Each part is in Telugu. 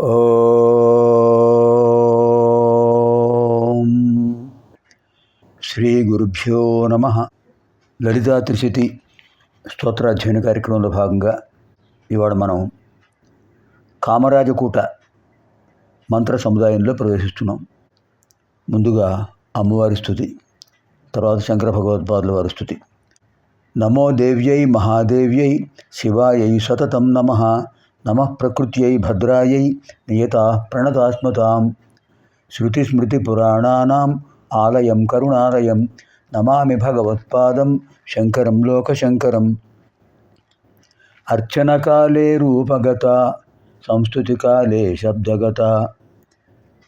ఓం. శ్రీ గురుభ్యో నమ. లలితా త్రిశతి స్తోత్రాధ్యయన కార్యక్రమంలో భాగంగా ఇవాళ మనం కామరాజకూట మంత్ర సముదాయంలో ప్రవేశిస్తున్నాం. ముందుగా అమ్మవారి స్థుతి తర్వాత శంకర భగవత్పాదుల వారి స్థుతి. నమో దేవ్యై మహాదేవ్యై శివాయై సతతం నమ. నమ ప్రకృత్యై భద్రాయై నియత ప్రణతాత్మతాం శృతిస్మృతిపురాణానాం ఆలయం కరుణాలయం. నమామి భగవత్పాదం శంకరం లోకశంకరం. అర్చనకాలే రూపగత సంస్థుతికాలే శబ్దగత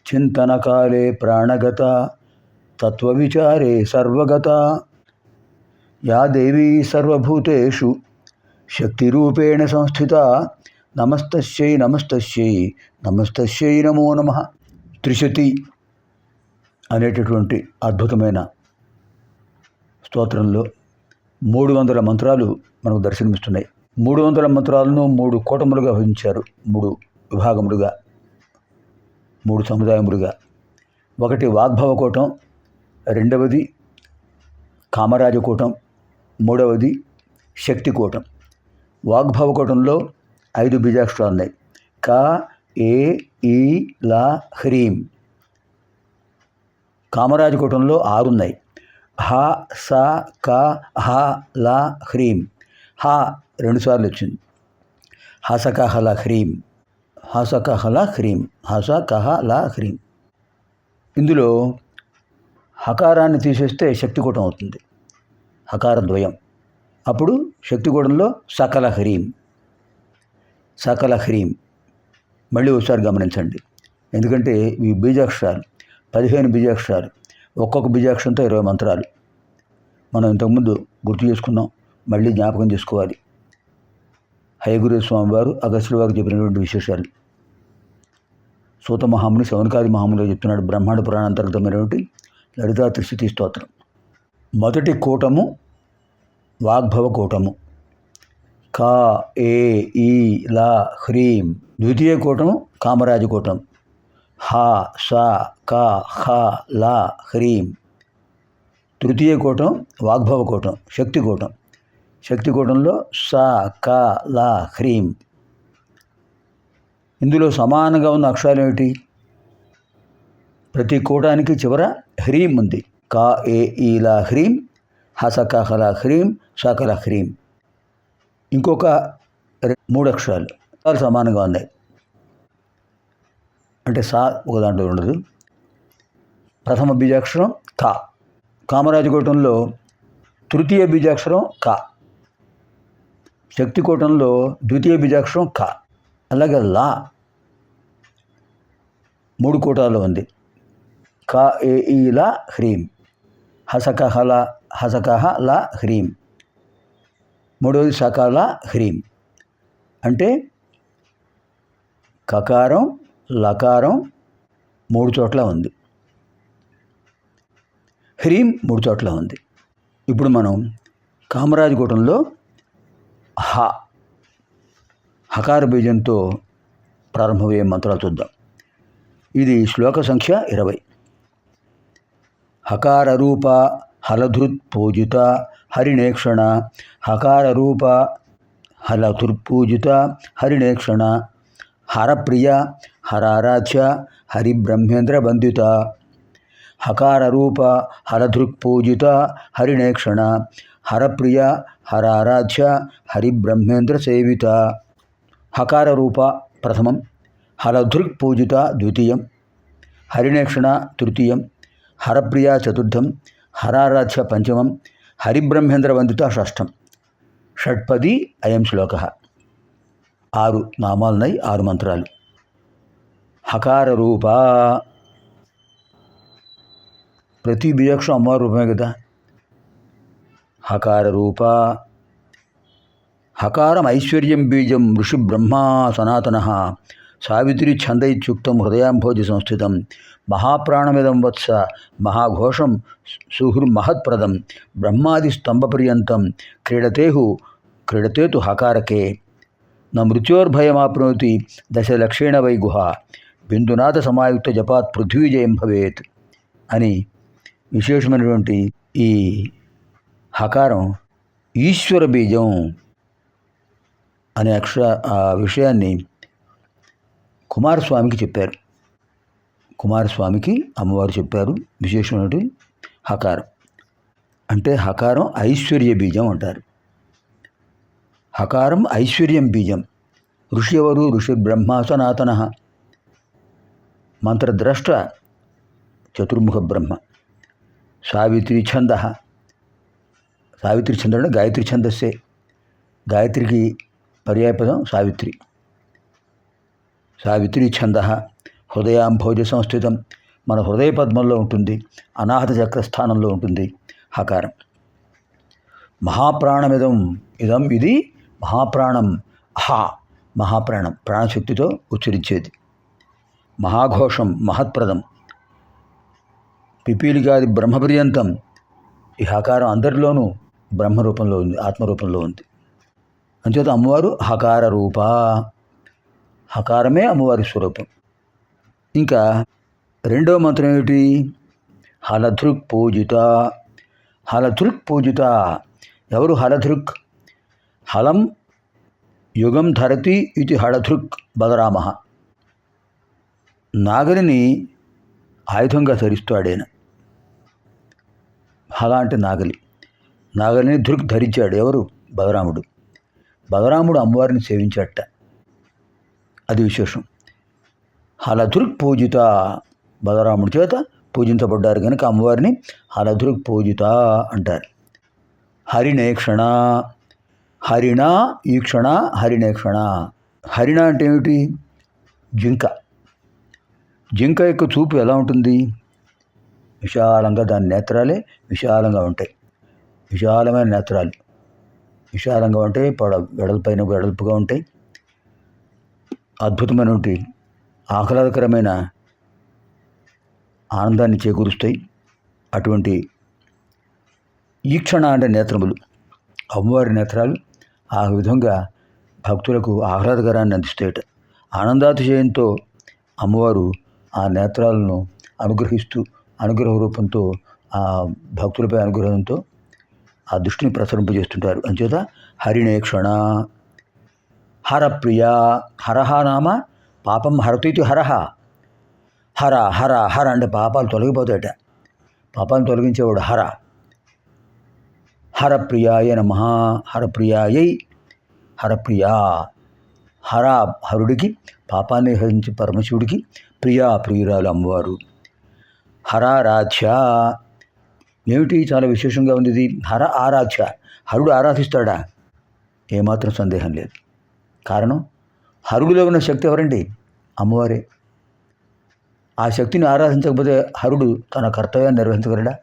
చింతనకాలే ప్రాణగత తత్వవిచారే సర్వగత. యా దేవీ సర్వభూతేషు శక్తిరూపేణ సంస్థిత నమస్తస్యై నమస్తస్యై నమస్తస్యై నమో నమ. త్రిశతి అనేటటువంటి అద్భుతమైన స్తోత్రంలో మూడు వందల మంత్రాలు మనకు దర్శనమిస్తున్నాయి. మూడు వందల మంత్రాలను మూడు కూటములుగా విభజించారు. మూడు విభాగములుగా మూడు సముదాయములుగా. ఒకటి వాగ్భవ కూటం రెండవది కామరాజకూటం మూడవది శక్తి కూటం. వాగ్భవ కూటంలో ఐదు బీజాక్షరాలు ఉన్నాయి. క ఏ ఈ లా హ్రీం. కామరాజకూటంలో ఆరు ఆరున్నాయి హ స క హ ల హ్రీం. హ రెండుసార్లు వచ్చింది. హస కహ ల హ్రీం. హసక ల హ్రీం. హస కహ ల హ్రీం. ఇందులో హకారాన్ని తీసేస్తే శక్తికూటం అవుతుంది. హకార ద్వయం. అప్పుడు శక్తికూటంలో సకల హ్రీం. సకల హ్రీం. మళ్ళీ ఒకసారి గమనించండి. ఎందుకంటే ఈ బీజాక్షరాలు పదిహేను బీజాక్షరాలు ఒక్కొక్క బీజాక్షరంతో ఇరవై మంత్రాలు. మనం ఇంతకుముందు గుర్తు చేసుకున్నాం మళ్ళీ జ్ఞాపకం చేసుకోవాలి. హయగురు స్వామివారు అగస్త్యుల వారికి చెప్పినటువంటి విశేషాలు. సూత మహాముని శవనకాది మహామునిలో చెప్తున్నాడు బ్రహ్మాండ పురాణ అంతర్గతమైనటువంటి లలితా త్రిశతి స్తోత్రం. మొదటి కూటము వాగ్భవ కూటము. కా ఏ ఈ లా హ్రీం. ద్వితీయ కూటం కామరాజు కూటం. హ స క హ లా హ్రీం. తృతీయ కూటం వాగ్భవ కూటం శక్తి కూటం. శక్తి కూటంలో స క లా హ్రీం. ఇందులో సమానంగా ఉన్న అక్షరాలు ఏమిటి? ప్రతి కూటానికి చివర హ్రీం ఉంది. కా ఏ ఈ లా హ్రీం హసక హల హ్రీం సకల హ్రీం. ఇంకొక మూడు అక్షరాలు. చాలా సమానంగా ఉన్నాయి. అంటే సా ఒక దాంట్లో ఉండదు. ప్రథమ బీజాక్షరం కా కామరాజకోటంలో తృతీయ బీజాక్షరం కా. శక్తికోటంలో ద్వితీయ బీజాక్షరం కా. అలాగే లా. మూడు కోటాల్లో ఉంది. క ఏ ఈ లా హ్రీం. హసకహ ల హసకహ ల హ్రీం. మూడవది సకాల హ్రీం. అంటే కకారం లకారం మూడు చోట్ల ఉంది. హ్రీం మూడు చోట్ల ఉంది. ఇప్పుడు మనం కామరాజగూటంలో హ హకార బీజంతో ప్రారంభమయ్యే మంత్రాలు చూద్దాం. ఇది శ్లోక సంఖ్య ఇరవై. హకార రూప హలధృత్ పూజిత హరిణేక్షణ హకార రూప హలధృత్పూజిత హరిణేక్షణ హరప్రియ హరారాధ్య హరిబ్రహ్మేంద్ర వందిత హకార రూప హలధృక్పూజిత హరిణేక్షణ హరప్రియ హరారాధ్య హరిబ్రహ్మేంద్ర సేవిత. హకార రూప ప్రథమం హలధృక్ పూజిత ద్వితీయం హరిణేక్షణ తృతీయం హరప్రియ చతుర్థం హరారాధ్య పంచమం హరిబ్రహ్మేంద్ర వందిత షష్టం షట్పది అయం శ్లోక. ఆరు నామాలున్నాయి ఆరు మంత్రాలు. హకార రూప. ప్రతి బీజాక్షం అమ్మవారి రూపమే కదా. హకార రూప. హకారం ఐశ్వర్యం బీజం ఋషి బ్రహ్మా సనాతన. సావిత్రి ఛందయిత్యుక్తం హృదయాంభోజి సంస్థితం. మహాప్రాణమిదం వత్స మహాఘోషం సుహృమహత్ప్రదం బ్రహ్మాది స్తంభపర్యంతం క్రీడతేహు క్రీడతేతు హకారకే. న మృత్యోర్భయమాప్నోతి దశలక్షేణ వై గుహ. బిందునాథ సమాయుక్త జపాత్ పృథ్వీజయం భవేత్ అని విశేషమైనటువంటి ఈ హకారం ఈశ్వర బీజం అనే అక్ష ఆ విషయాన్ని కుమారస్వామికి చెప్పారు. కుమారస్వామికి అమ్మవారు చెప్పారు. విశేషమైనటువంటి హకారం. అంటే హకారం ఐశ్వర్య బీజం అంటారు. హకారం ఐశ్వర్యం బీజం. ఋషి ఎవరు ఋషి బ్రహ్మ సనాతన మంత్రద్రష్ట చతుర్ముఖ బ్రహ్మ. సావిత్రి ఛంద. సావిత్రి ఛంద గాయత్రి ఛందస్సే. గాయత్రికి పర్యాయపదం సావిత్రి. సావిత్రి ఛంద. హృదయాంభోజ సంస్థితం. మన హృదయ పద్మంలో ఉంటుంది. అనాహత చక్రస్థానంలో ఉంటుంది. హకారం. మహాప్రాణమిదం. ఇదం ఇది మహాప్రాణం. హా మహాప్రాణం. ప్రాణశక్తితో ఉచ్చరించేది. మహాఘోషం. మహత్ప్రదం. పిపీలికాది బ్రహ్మపర్యంతం. ఈ హకారం అందరిలోనూ బ్రహ్మరూపంలో ఉంది ఆత్మరూపంలో ఉంది. అంచేత అమ్మవారు హకార రూప హకారమే అమ్మవారి స్వరూపం. ఇంకా రెండవ మంత్రం ఏమిటి? హలధృక్ పూజిత. హలధృక్ పూజిత. ఎవరు హలధృక్? హలం యుగం ధరతి ఇది హళధృక్ బలరామ. నాగలిని ఆయుధంగా ధరిస్తాడేన. హల అంటే నాగలి నాగలిని ధృక్ ధరించాడు ఎవరు? బలరాముడు. బలరాముడు అమ్మవారిని సేవించాట అది విశేషం. హలధృక్ పూజిత బలరాముడి చేత పూజించబడ్డారు కనుక అమ్మవారిని హలధృక్ పూజిత అంటారు. హరినేక్షణ హరిణ ఈక్షణ హరినేక్షణ హరిణ అంటే ఏమిటి? జింక. జింక యొక్క చూపు ఎలా ఉంటుంది? విశాలంగా దాని నేత్రాలే విశాలంగా ఉంటాయి. విశాలమైన నేత్రాలు. విశాలంగా ఉంటాయి పడ వెడల్పైన వెడల్పుగా ఉంటాయి. అద్భుతమైనటువంటి ఆహ్లాదకరమైన ఆనందాన్ని చేకూరుస్తాయి. అటువంటి ఈక్షణ అంటే నేత్రములు అమ్మవారి నేత్రాలు ఆ విధంగా భక్తులకు ఆహ్లాదకరాన్ని అందిస్తాయట. ఆనందాతిశయంతో అమ్మవారు ఆ నేత్రాలను అనుగ్రహిస్తూ అనుగ్రహ రూపంతో ఆ భక్తులపై అనుగ్రహంతో ఆ దృష్టిని ప్రసరింపజేస్తుంటారు. అంచేత హరిణేక్షణ హరప్రియ హరహ నామ పాపం హరతీతి హరహ. హర హర హర అంటే పాపాలు తొలగిపోతాయట. పాపాలను తొలగించేవాడు హర. హరప్రియాయ నమ హరప్రియాయై హరప్రియా. హర హరుడికి పాపాన్ని హరించి పరమశివుడికి ప్రియా ప్రియురాలు అమ్మవారు. హరారాధ్య ఏమిటి చాలా విశేషంగా ఉంది ఇది? హర ఆరాధ్య. హరుడు ఆరాధిస్తాడా? ఏమాత్రం సందేహం లేదు. కారణం? హరుడిలో ఉన్న శక్తి ఎవరండి? అమ్మవారే. ఆ శక్తిని ఆరాధించకపోతే హరుడు తన కర్తవ్యాన్ని నిర్వహించగలడా?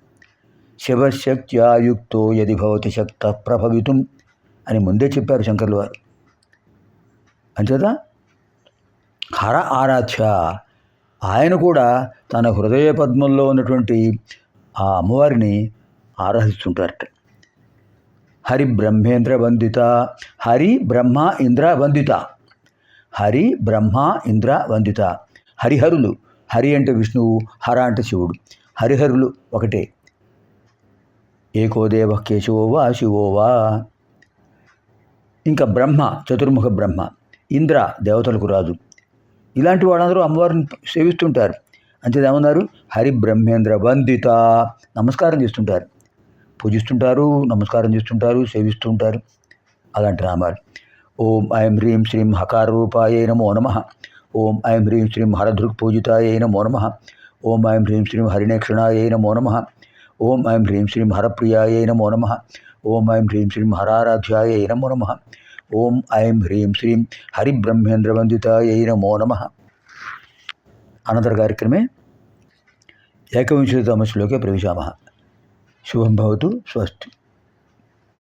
శివశక్త్యాయుక్తో యది భవతి శక్త ప్రభవితం అని ముందే చెప్పారు శంకర్లు వారు. అంచేత హర ఆరాధ్య. ఆయన కూడా తన హృదయ పద్మంలో ఉన్నటువంటి ఆ అమ్మవారిని ఆరాధిస్తుంటారట. హరి బ్రహ్మేంద్ర వందిత హరి బ్రహ్మ ఇంద్ర వందిత. హరి బ్రహ్మ ఇంద్ర వందిత. హరిహరులు హరి అంటే విష్ణువు హర అంటే శివుడు. హరిహరులు ఒకటే. ఏకోదేవ కేశవోవా శివోవా. ఇంకా బ్రహ్మ చతుర్ముఖ బ్రహ్మ ఇంద్ర దేవతలకు రాజు. ఇలాంటి వాళ్ళందరూ అమ్మవారిని సేవిస్తుంటారు. అంతేదేమన్నారు హరి బ్రహ్మేంద్ర వందిత. నమస్కారం చేస్తుంటారు. పూజిస్తుంటారు నమస్కారం చేస్తుంటారు సేవిస్తుంటారు. అలాంటి నామాలు ఓం ఐం హ్రీం శ్రీం హకార రూపాయ నమో నమ. ఓం ఐం హ్రీం శ్రీం హరదృక్ పూజితాయ నమో నమ. ఓం ఐం హ్రీం శ్రీం హరిణేక్షణాయ నమో నమ. ఓం ఐం హ్రీం శ్రీం హరప్రియాయ నమో నమ. ఓం ఐం హ్రీం శ్రీం హరారాధ్యాయ నమో నమ. ఓం ఐం హ్రీం శ్రీం హరిబ్రహ్మేంద్రవందితాయ నమో నమ. అనంతర కార్యక్రమే ఏకవింశతితమ శ్లోకే शुभम भवतु स्वस्ति।